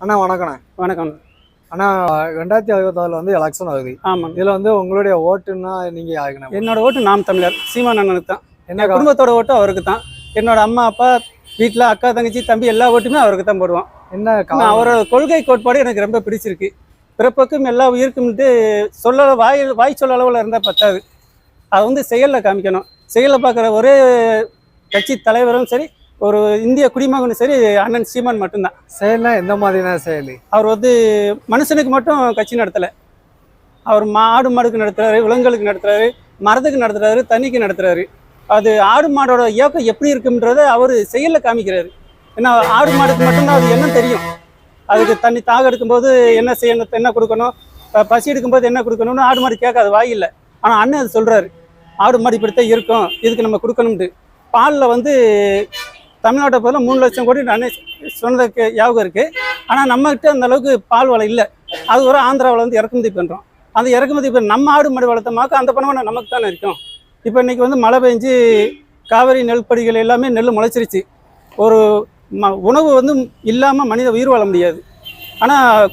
அண்ணா வணக்கண்ணே வணக்கம். அண்ணா ரெண்டாயிரத்தி இருபத்தாறுல வந்து எலெக்ஷன் ஆகுது ஆமாம். இதுல வந்து உங்களுடைய ஓட்டுன்னா நீங்க யாருக்குண்ணே என்னோட ஓட்டு நாம் தமிழர் சீமான் அண்ணனுக்கு தான். என்ன குடும்பத்தோட ஓட்டு அவருக்கு தான். என்னோட அம்மா அப்பா வீட்டில் அக்கா தங்கச்சி தம்பி எல்லா ஓட்டுமே அவருக்கு தான் போடுவோம். என்ன? அவரோட கொள்கை கோட்பாடு எனக்கு ரொம்ப பிடிச்சிருக்கு. பிறப்புக்கும் எல்லா உயிருக்கும்ட்டு சொல்ல வாய் வாய் சொல்ல அளவில் இருந்தால் பத்தாது. அதை வந்து செயலில் காமிக்கணும். செயலில் பார்க்குற ஒரே கட்சி தலைவரும் சரி ஒரு இந்திய குடிமகனும் சரி அண்ணன் சீமான் மட்டும்தான். செயல்னா எந்த மாதிரியான செயல்? அவர் வந்து மனுஷனுக்கு மட்டும் கட்சி நடத்தலை. அவர் மாடு மாடுக்கு நடத்துறாரு விலங்குகளுக்கு நடத்துறாரு மரத்துக்கு நடத்துறாரு தண்ணிக்கு நடத்துறாரு. அது ஆடு மாடோட இயக்கம் எப்படி இருக்குன்றத அவர் செயலில் காமிக்கிறாரு. ஏன்னா ஆடு மாடுக்கு மட்டும்தான் அது என்ன தெரியும். அதுக்கு தண்ணி தாக எடுக்கும்போது என்ன செய்யணும் என்ன கொடுக்கணும் பசி எடுக்கும்போது என்ன கொடுக்கணும்னு ஆடு மாடு கேட்காது வாயில்லை ஆனால் அண்ணன் அது சொல்றாரு. ஆடு மாடு இப்படித்தான் இருக்கும் இதுக்கு நம்ம கொடுக்கணும்ட்டு. பாலில் வந்து தமிழ்நாட்டை பொறுத்த மூணு லட்சம் கோடி நான் சொன்னதுக்கு ஞாபகம் இருக்குது ஆனால் நம்மகிட்ட அந்த அளவுக்கு பால் வளம் இல்லை. அது ஒரு ஆந்திராவில் வந்து இறக்குமதி பண்ணுறோம் அந்த இறக்குமதி இப்போ நம்ம ஆடு மாடு வளர்த்தமாக்க அந்த பணம் நமக்கு தானே இருக்கும். இப்போ இன்றைக்கி வந்து மழை பெஞ்சு காவிரி நெல்படிகள் எல்லாமே நெல் முளைச்சிருச்சு. ஒரு ம உணவு வந்து இல்லாமல் மனித உயிர் வாழ முடியாது. ஆனால்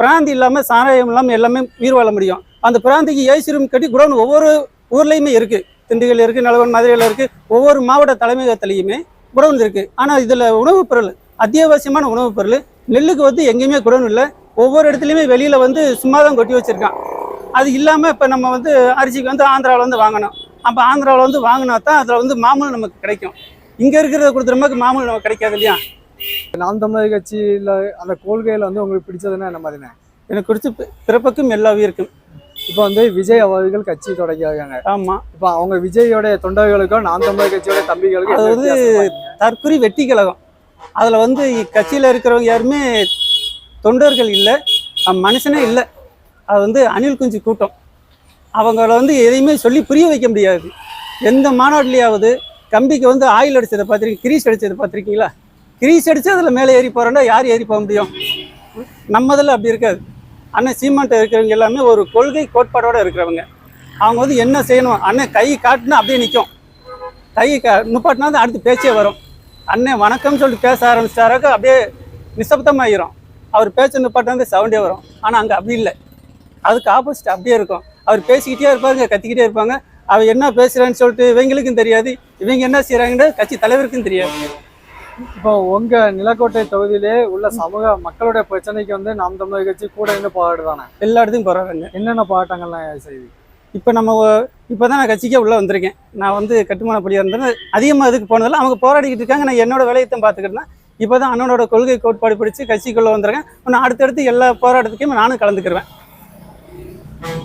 பிராந்தி இல்லாமல் சாராயம் இல்லாமல் எல்லாமே உயிர் வாழ முடியும். அந்த பிராந்திக்கு ஏசி ரூம் கட்டி குடோன் ஒவ்வொரு ஊர்லேயுமே இருக்குது திண்டுக்கல் இருக்குது நலவன் மதுரையில் இருக்குது ஒவ்வொரு மாவட்ட தலைமையகத்துலேயுமே குடோன் இருக்குது ஆனால் இதில் உணவுப் பொருள் அத்தியாவசியமான உணவுப் பொருள் நெல்லுக்கு வந்து எங்கேயுமே குடோன் இல்லை. ஒவ்வொரு இடத்துலையுமே வெளியில் வந்து சும்மா தான் கொட்டி வச்சுருக்கான். அது இல்லாமல் இப்போ நம்ம வந்து அரிசிக்கு வந்து ஆந்திராவில் வந்து வாங்கணும். அப்போ ஆந்திராவில் வந்து வாங்கினா தான் அதில் வந்து மாமூல் நமக்கு கிடைக்கும். இங்கே இருக்கிறத கொடுக்குற மாதிரி மாமூல் நமக்கு கிடைக்காது இல்லையா? நாம் தமிழர் கட்சியில அந்த கொள்கையில வந்து உங்களுக்கு பிடிச்சதுன்னா என்ன? மாதிரிண்ணே? எனக்கு குறித்து பிறப்புக்கும் எல்லா உயிருக்கும். இப்போ வந்து விஜய் அவர்கள் கட்சி தொடங்கியிருக்காங்க. ஆமாம் இப்போ அவங்க விஜயோடைய தொண்டர்களுக்கும் நாம் தமிழர் கட்சியோட தம்பிகளுக்கும் அது வந்து? தற்குறி வெட்டி கழகம். அதில் வந்து கட்சியில் இருக்கிறவங்க யாருமே தொண்டர்கள் இல்லை மனுஷனே இல்லை. அது வந்து அணில் குஞ்சு கூட்டம். அவங்கள வந்து எதையுமே சொல்லி புரிய வைக்க முடியாது. எந்த மாநாட்டிலேயாவது கம்பிக்கு வந்து ஆயில் அடிச்சதை பார்த்துருக்கீங்க கிரீஸ் அடிச்சதை பார்த்துருக்கீங்களா? கிரீஸ் அடிச்சு அதில் மேலே ஏறி போகிறோன்னா யார் ஏறி போக முடியும்? நம்மதில் அப்படி இருக்காது. அண்ணன் சீமான்ட்ட இருக்கிறவங்க எல்லாமே ஒரு கொள்கை கோட்பாடோட இருக்கிறவங்க. அவங்க வந்து என்ன செய்யணும்? அண்ணன் கை காட்டினா அப்படியே நிற்கும் கை கா நுப்பாட்டினா தான் அடுத்து பேச்சே வரும். அண்ணன் வணக்கம்னு சொல்லிட்டு பேச ஆரம்பிச்சாருக்கு அப்படியே நிசப்தமாயிரும். அவர் பேச்ச நுப்பாட்டினா வந்து சவுண்டே வரும். ஆனால் அங்கே அப்படி இல்லை. அதுக்கு ஆப்போசிட் அப்படியே இருக்கும். அவர் பேசிக்கிட்டே இருப்பாருங்க கத்திக்கிட்டே இருப்பாங்க. அவர் என்ன பேசுகிறான்னு சொல்லிட்டு இவங்களுக்கும் தெரியாது. இவங்க என்ன செய்கிறாங்கன்னு கட்சி தலைவருக்கும் தெரியாது. இப்போ உங்க நிலக்கோட்டை தொகுதியிலே உள்ள சமூக மக்களுடைய பிரச்சனைக்கு வந்து நாம் தமிழர் கட்சி கூட இருந்து போராடுதானே எல்லா இடத்துக்கும் போகிறாங்க என்னென்ன போராட்டங்கள்லாம் செய்யுது இப்போ நம்ம இப்போ தான் நான் கட்சிக்கே உள்ளே வந்திருக்கேன். நான் வந்து கட்டுமான பணியாக இருந்தேன். அதிகமாக இதுக்கு போனதில்ல. அவங்க போராடிக்கிட்டு இருக்காங்க. நான் என்னோட வேலையைத்தான் பார்த்துக்கிட்டேன் இப்போ தான் அண்ணனோட கொள்கை கோட்பாடு பிடிச்சி கட்சிக்குள்ளே வந்திருக்கேன். இன்னும் அடுத்தடுத்து எல்லா போராட்டத்துக்கும் நானும் கலந்துக்கிருவேன்.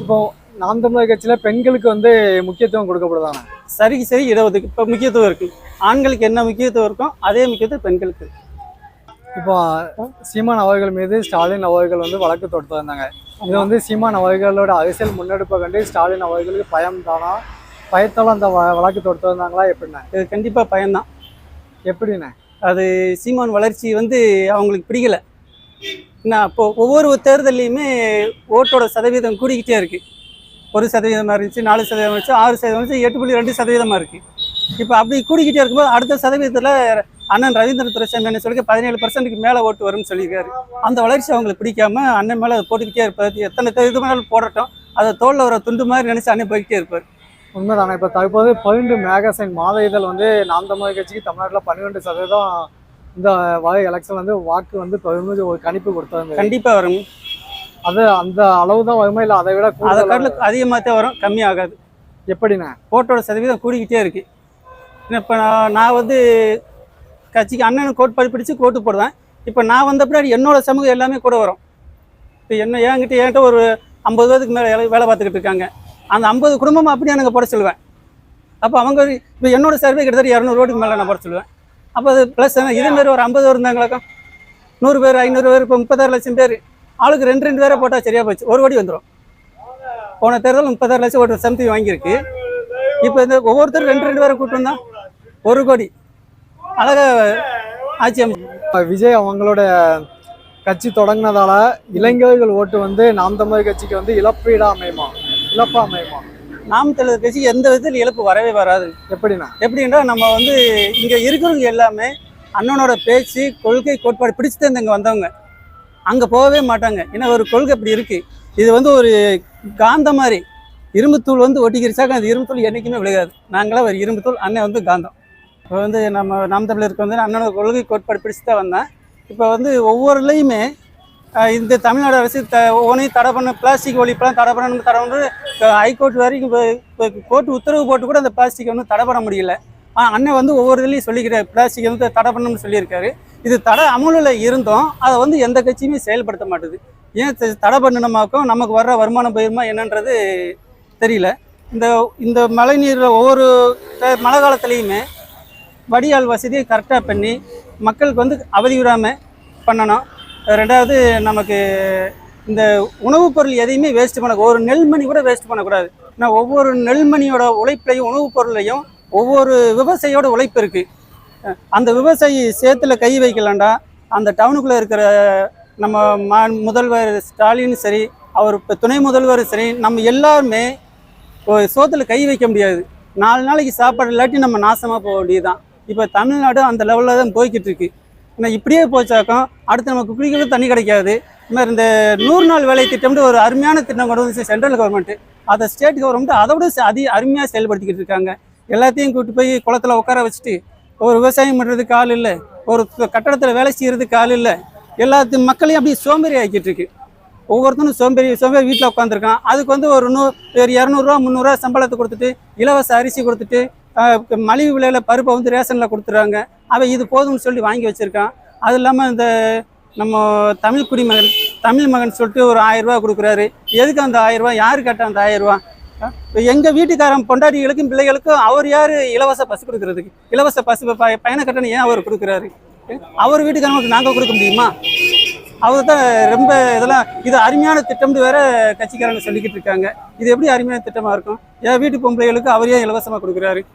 இப்போ நாம் தமிழர் கட்சியில பெண்களுக்கு வந்து முக்கியத்துவம் கொடுக்கப்படுதானே? சரிக்கு சரி. இடஒதுக்கு இப்போ முக்கியத்துவம் இருக்குது ஆண்களுக்கு என்ன முக்கியத்துவம் இருக்கோ அதே முக்கியத்துவம் பெண்களுக்கு. இப்போ சீமான் அவர்கள் மீது ஸ்டாலின் அவர்கள் வந்து வழக்கு தொடுத்திருந்தாங்க இது வந்து சீமான் அவர்களோட அரசியல் முன்னெடுப்பை கண்டு ஸ்டாலின் அவர்களுக்கு பயம் தானா? பயத்தால அந்த வழக்கு தொடுத்திருந்தாங்களா எப்படிண்ணே? இது கண்டிப்பாக பயன்தான் எப்படிண்ணே? அது சீமான் வளர்ச்சி வந்து அவங்களுக்கு பிடிக்கல. என்ன அப்போ ஒவ்வொரு தேர்தல்லையுமே ஓட்டோட சதவீதம் கூடிக்கிட்டே இருக்கு. ஒரு சதவீதமாக இருந்துச்சு நாலு சதவீதம் இருந்துச்சு ஆறு சதவீதம் இருந்துச்சு எட்டு புள்ளி ரெண்டு சதவீதமாக இருக்கு. இப்போ அப்படி கூடிக்கிட்டே இருக்கும்போது அடுத்த சதவீதத்தில் அண்ணன் ரவீந்திர துரைசாமி என்ன சொல்லி பதினேழு பர்சன்ட்டுக்கு மேலே ஓட்டு வரும்னு சொல்லியிருக்காரு. அந்த வளர்ச்சி அவங்களுக்கு பிடிக்காம அண்ணன் மேலே அதை போட்டுக்கிட்டே இருப்பார். எத்தனை இது மேலும் போடட்டும். அதை தோளில் வர துண்டு மாதிரி நினச்சி அண்ணன் போய்கிட்டே இருப்பார். உண்மைதானே. இப்போ தற்போது பன்னெண்டு மேகசைன் மாத இதழ் வந்து நாம் தமிழர் கட்சிக்கு தமிழ்நாட்டில் பன்னிரெண்டு சதவீதம் இந்த வகை எலெக்ஷன் வந்து வாக்கு வந்து ஒரு கணிப்பு கொடுத்தாங்க கண்டிப்பாக வரும். அது அந்த அளவு தான் வருமா இல்லை அதை விட அதை காட்டில் அதிகமாக தான் வரும் கம்மியாகாது எப்படிண்ணே? ஓட்டோட சதவீதம் கூடிக்கிட்டே இருக்கு. இப்போ நான் நான் வந்து கட்சிக்கு அண்ணன் படி பிடிச்சு கோட்டு போடுவேன். இப்போ நான் வந்த பின்னாடி என்னோட சமூகம் எல்லாமே கூட வரும். இப்போ என்ன என்கிட்ட என்கிட்ட ஒரு ஐம்பது பேருக்கு மேலே வேலை பார்த்துக்கிட்டு இருக்காங்க. அந்த ஐம்பது குடும்பமும் அப்படியே எனக்கு போட சொல்லுவேன். அப்போ அவங்க இப்போ என்னோட சர்வே கிட்டத்தட்ட இரநூறு ஓட்டுக்கு மேலே நான் போட சொல்லுவேன். அப்போ அது ப்ளஸ் இதே ஒரு ஐம்பது இருந்தாங்களாக்கா? நூறு பேர் ஐநூறு பேர் இப்போ முப்பத்தாறு லட்சம் பேர். ஆளுக்கு ரெண்டு ரெண்டு பேரை போட்டால் சரியாக போச்சு. ஒரு கோடி வந்துடும் போன தேர்தல் முப்பத்தாறு லட்சம் ஒரு சம்திங் வாங்கியிருக்கு. இப்போ இந்த ஒவ்வொருத்தரும் ரெண்டு ரெண்டு பேரை கூப்பிட்டு வந்தா ஒரு கோடி. அழகா ஆட்சி அமைச்சு. இப்ப விஜய் அவங்களோட கட்சி தொடங்கினதால இளைஞர்கள் ஓட்டு வந்து நாம் தமிழர் கட்சிக்கு வந்து இழப்பீடா அமையுமா? இழப்பா அமையுமா? நாம் தமிழர் கட்சி எந்த விதத்தில் இழப்பு வரவே வராது. எப்படிண்ணா? எப்படின்னா நம்ம வந்து இங்கே இருக்கிறவங்க எல்லாமே அண்ணனோட பேச்சு கொள்கை கோட்பாடு பிடிச்சு தான் இங்கே வந்தவங்க. அங்கே போகவே மாட்டாங்க. ஏன்னா ஒரு கொள்கை இப்படி இருக்குது இது வந்து ஒரு காந்த மாதிரி இரும்புத்தூள் வந்து ஒட்டிக்கிருச்சாக்க அந்த இரும்புத்தூள் என்றைக்குமே விழுகாது. நாங்களாம் ஒரு இரும்புத்தூள் அண்ணன் வந்து காந்தம் இப்போ வந்து நம்ம நாம் தமிழருக்கு வந்து அண்ணனோட கொள்கை கோட்பாடு பிடிச்சு தான் வந்தேன். இப்போ வந்து ஒவ்வொருலையுமே இந்த தமிழ்நாடு அரசு த ஒவ்வொன்றையும் தடை பண்ண பிளாஸ்டிக் ஒழிப்பெல்லாம் தடை பண்ணணும் தடை பண்ணு ஹைகோர்ட் வரைக்கும் இப்போ கோர்ட் உத்தரவு போட்டு கூட அந்த பிளாஸ்டிக் வந்து தடை பண்ண முடியல. ஆனால் அண்ணன் வந்து ஒவ்வொரு இதுலையும் சொல்லிக்கிறார் பிளாஸ்டிக் வந்து தடை பண்ணணும்னு சொல்லியிருக்காரு. இது தடை அமலில் இருந்தும் அதை வந்து எந்த கட்சியுமே செயல்படுத்த மாட்டுது. ஏன் தடை பண்ணணுமாக்கும் நமக்கு வர்ற வருமானம் போயிருமா என்னன்றது தெரியல. இந்த இந்த மழை நீரில் ஒவ்வொரு மழை காலத்துலேயுமே வடிகால் வசதியை கரெக்டாக பண்ணி மக்களுக்கு வந்து அவதி விடாமல் பண்ணணும். ரெண்டாவது நமக்கு இந்த உணவுப் பொருள் எதையுமே வேஸ்ட் பண்ண ஒரு நெல்மணி கூட வேஸ்ட் பண்ணக்கூடாது. ஏன்னா ஒவ்வொரு நெல்மணியோட உழைப்புலையும் உணவுப் பொருளையும் ஒவ்வொரு விவசாயியோட உழைப்பு இருக்குது அந்த விவசாயி சேத்துல கை வைக்கலாண்டா அந்த டவுனுக்குள்ளே இருக்கிற நம்ம மா முதல்வர் ஸ்டாலின் சரி அவர் இப்போ துணை முதல்வர் சரி நம்ம எல்லாருமே சோத்தில் கை வைக்க முடியாது. நாலு நாளைக்கு சாப்பாடு இல்லாட்டி நம்ம நாசமாக போக வேண்டியதுதான். இப்போ தமிழ்நாடு அந்த லெவலில் தான் போய்கிட்டு இருக்கு ஏன்னா இப்படியே போச்சாக்கம் அடுத்து நமக்கு குடிக்கிறது தண்ணி கிடைக்காது. இந்த மாதிரி இந்த நூறு நாள் வேலை திட்டம்னு ஒரு அருமையான திட்டம் கொண்டு வந்து சென்ட்ரல் கவர்மெண்ட் அதை ஸ்டேட் கவர்மெண்ட் அதை விட அதி அருமையாக செயல்படுத்திக்கிட்டு இருக்காங்க. எல்லாத்தையும் கூட்டி போய் குளத்துல உட்கார வச்சுட்டு ஒரு விவசாயம் பண்ணுறதுக்கு ஆள் இல்லை ஒரு கட்டடத்தில் வேலை செய்கிறதுக்கு ஆள் இல்லை எல்லாத்து மக்களையும் அப்படியே சோம்பேறி ஆக்கிட்டு இருக்கு. ஒவ்வொருத்தனும் சோம்பேறி சோம்பேறி வீட்டில் உட்காந்துருக்கான் அதுக்கு வந்து ஒரு நூ ஒரு இரநூறுவா முந்நூறுரூவா சம்பளத்தை கொடுத்துட்டு இலவச அரிசி கொடுத்துட்டு மலிவு விலையில் பருப்பை வந்து ரேஷனில் கொடுத்துட்றாங்க அவன் இது போதும்னு சொல்லி வாங்கி வச்சுருக்கான். அது இல்லாமல் இந்த நம்ம தமிழ் குடிமகன் தமிழ் மகன் சொல்லிட்டு ஒரு ஆயிரரூபா கொடுக்குறாரு. எதுக்கு அந்த ஆயிரரூபா யார் யாரு அந்த ஆயிரரூபா இப்போ எங்கள் வீட்டுக்காரன் பொண்டாட்டிகளுக்கும் பிள்ளைகளுக்கும் அவர் யார் இலவச பஸ் கொடுக்குறதுக்கு? இலவச பஸ் ப- பயண கட்டணம் ஏன் அவர் கொடுக்குறாரு? அவர் வீட்டுக்காரங்களுக்கு நாங்கள் கொடுக்க முடியுமா? அவர் தான் ரொம்ப இதெல்லாம் இது அருமையான திட்டம்னு வேற கட்சிக்காரங்க சொல்லிக்கிட்டு இருக்காங்க. இது எப்படி அருமையான திட்டமாக இருக்கும்? என் வீட்டு பொம்பளைகளுக்கு அவர் ஏன் இலவசமாக கொடுக்குறாரு?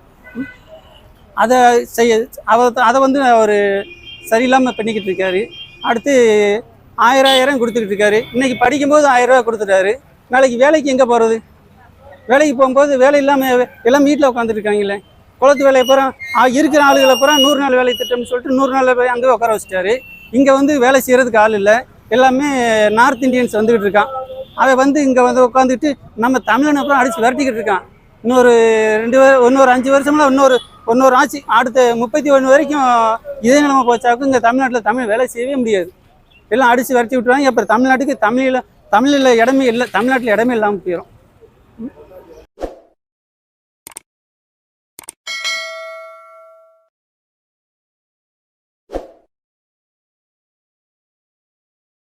அதை செய்ய அவர் அதை வந்து அவர் சரியில்லாமல் பண்ணிக்கிட்டு இருக்காரு. அடுத்து ஆயிரம் ஆயிரம் கொடுத்துக்கிட்டு இருக்காரு. இன்றைக்கி படிக்கும்போது ஆயிரம் கொடுத்துட்டாரு. நாளைக்கு வேலைக்கு எங்கே போகிறது வேலைக்கு போகும்போது வேலை இல்லாமல் எல்லாம் வீட்டில் உட்காந்துட்டு இருக்காங்களே குளத்து வேலையை பூரா இருக்கிற ஆளுகளை பூரா நூறு நாள் வேலை திட்டம்னு சொல்லிட்டு நூறு நாள் போய் அங்கேயே உட்கார வச்சுட்டாரு. இங்கே வந்து வேலை செய்கிறதுக்கு ஆள் இல்லை. எல்லாமே நார்த் இந்தியன்ஸ் வந்துக்கிட்டு இருக்கான். அவன் வந்து இங்கே வந்து உட்காந்துட்டு நம்ம தமிழனை அப்புறம் அடித்து விரட்டிக்கிட்டு இருக்கான். இன்னொரு ரெண்டு இன்னொரு அஞ்சு வருஷம்ல இன்னொரு இன்னொரு ஆட்சி அடுத்த முப்பத்தி ஒன்று வரைக்கும் இதே நிலைமை போச்சாக்கும் இங்கே தமிழ்நாட்டில் தமிழ் வேலை செய்யவே முடியாது. எல்லாம் அடித்து விரட்டி விட்டுருவாங்க. அப்புறம் தமிழ்நாட்டுக்கு தமிழில் தமிழில் இடமே இல்லை தமிழ்நாட்டில் இடமே இல்லாமல் போயிடும்